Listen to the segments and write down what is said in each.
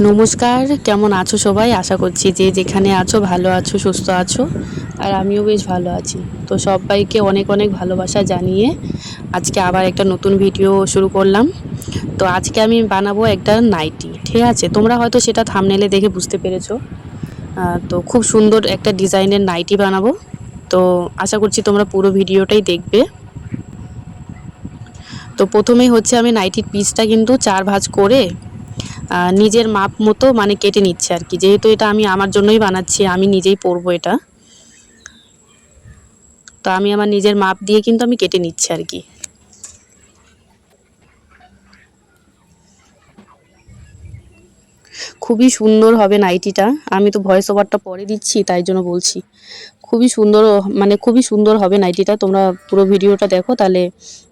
নমস্কার, কেমন আছো সবাই? আশা করছি যে যেখানে আছো ভালো আছো, সুস্থ আছো, আর আমিও বেশ ভালো আছি। তো সবাইকে অনেক অনেক ভালোবাসা জানিয়ে আজকে আবার একটা নতুন ভিডিও শুরু করলাম। তো আজকে আমি বানাবো একটা নাইটি, ঠিক আছে? তোমরা হয়তো সেটা থামনেলে দেখে বুঝতে পেরেছ। তো খুব সুন্দর একটা ডিজাইনের নাইটি বানাবো। তো আশা করছি তোমরা পুরো ভিডিওটাই দেখবে। তো প্রথমেই হচ্ছে আমি নাইটির পিসটা কিন্তু চার ভাঁজ করে নিজের মাপ মতো মানে কেটে নিচ্ছে আর কি। যেহেতু এটা আমি আমার জন্যই বানাচ্ছি, আমি নিজেই পরবো এটা। তো আমি আমার নিজের মাপ দিয়ে কিন্তু আমি কেটে নিচ্ছি আর কি। খুবই সুন্দর হবে নাইটিটা। আমি তো ভয়েস ওভারটা পরে দিচ্ছি, তাই জন্য বলছি। খুবই সুন্দর মানে খুবই সুন্দর হবে নাইটিটা। তোমরা পুরো ভিডিওটা দেখো, তাহলে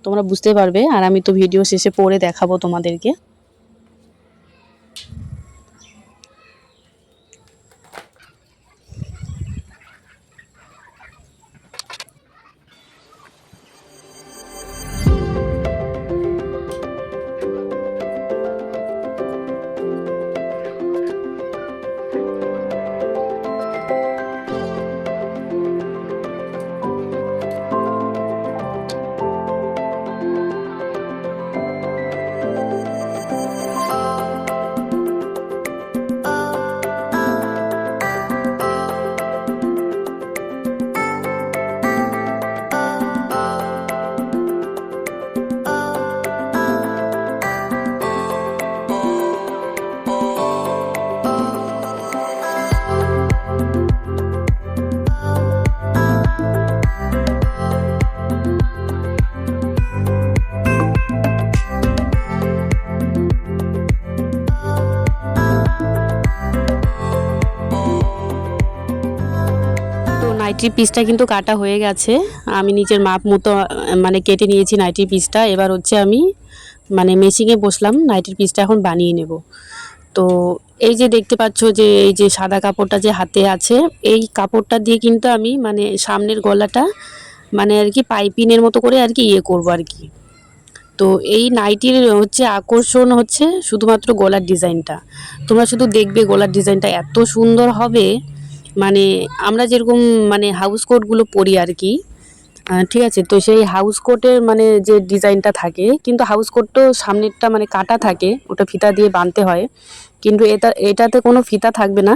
তোমরা বুঝতে পারবে। আর আমি তো ভিডিও শেষে পরে দেখাবো তোমাদেরকে। নাইটির পিসটা কিন্তু কাটা হয়ে গেছে। আমি নিজের মাপ মতো মানে কেটে নিয়েছি নাইটির পিসটা এবার হচ্ছে আমি মানে মেশিংয়ে বসলাম নাইটির পিসটা এখন বানিয়ে নেব। তো এই যে দেখতে পাচ্ছ যে, এই যে সাদা কাপড়টা যে হাতে আছে, এই কাপড়টা দিয়ে কিন্তু আমি মানে সামনের গলাটা মানে আর কি পাইপিনের মতো করে আর কি ইয়ে করব আর কি। তো এই নাইটির হচ্ছে আকর্ষণ হচ্ছে শুধুমাত্র গলার ডিজাইনটা। তোমরা শুধু দেখবে গলার ডিজাইনটা এত সুন্দর হবে মানে আমরা যেরকম মানে হাউস কোটগুলো পরি আর কি ঠিক আছে? তো সেই হাউস কোটের মানে যে ডিজাইনটা থাকে, কিন্তু হাউস কোট তো সামনেরটা মানে কাটা থাকে, ওটা ফিতা দিয়ে বাঁধতে হয়। কিন্তু এটা, এটাতে কোনো ফিতা থাকবে না,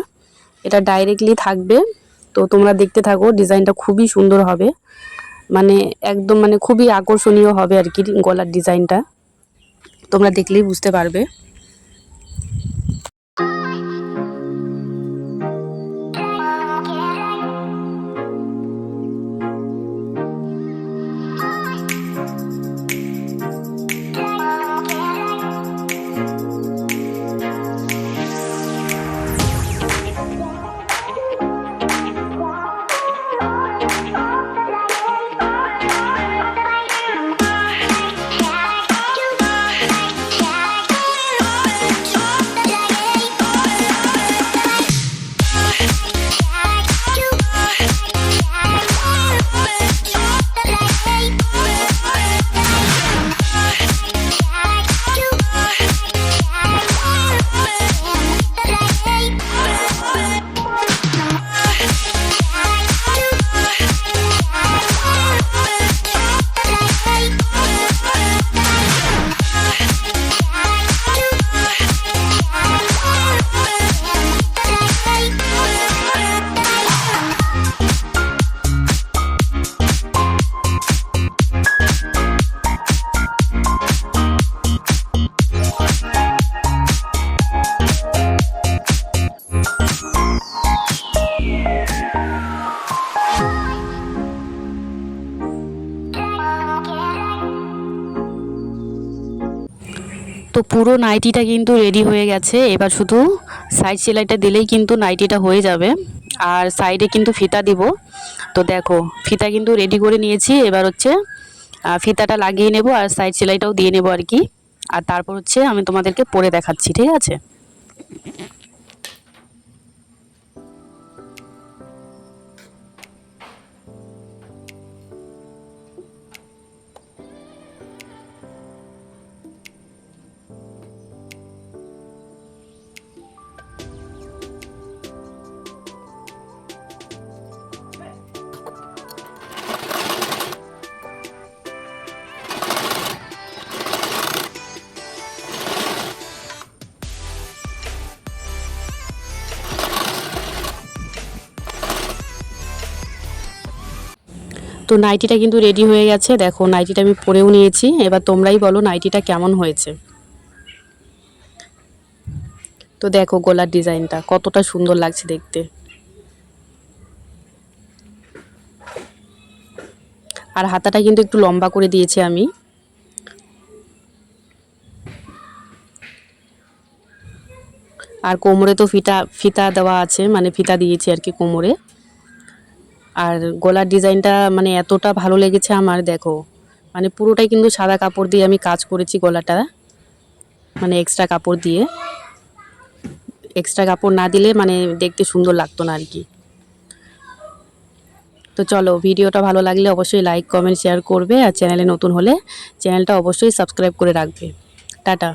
এটা ডাইরেক্টলি থাকবে। তো তোমরা দেখতে থাকো ডিজাইনটা খুবই সুন্দর হবে। মানে একদম মানে খুবই আকর্ষণীয় হবে আর কি গলার ডিজাইনটা তোমরা দেখলেই বুঝতে পারবে। তো পুরো নাইটিটা কিন্তু রেডি হয়ে গেছে। এবার শুধু সাইড সেলাইটা দিলেই কিন্তু নাইটিটা হয়ে যাবে। আর সাইডে কিন্তু ফিতা দিব। তো দেখো, ফিতা কিন্তু রেডি করে নিয়েছি। এবার হচ্ছে ফিতাটা লাগিয়ে নেব আর সাইড সেলাইটাও দিয়ে নেব আর কি। আর তারপর হচ্ছে আমি তোমাদেরকে পরে দেখাচ্ছি, ঠিক আছে? তো নাইটিটা কিন্তু রেডি হয়ে গেছে। দেখো, নাইটিটা আমি পরেও নিয়েছি। এবার তোমরাই বলো নাইটিটা কেমন হয়েছে। তো দেখো গলার ডিজাইনটা, কতটা সুন্দর লাগছে দেখতে। আর হাতাটা কিন্তু একটু লম্বা করে দিয়েছি আমি। আর কোমরে তো ফিতা ফিতা দেওয়া আছে মানে ফিতা দিয়েছি আর কি কোমরে। আর গলার ডিজাইনটা মানে এতটা ভালো লেগেছে আমার, দেখো। মানে পুরোটাই কিন্তু সাদা কাপড় দিয়ে আমি কাজ করেছি গলাটা। মানে এক্সট্রা কাপড় দিয়ে। এক্সট্রা কাপড় না দিলে মানে দেখতে সুন্দর লাগতো না আর কি তো চলো, ভিডিওটা ভালো লাগলে অবশ্যই লাইক কমেন্ট শেয়ার করবে। আর চ্যানেলে নতুন হলে চ্যানেলটা অবশ্যই সাবস্ক্রাইব করে রাখবে। টাটা।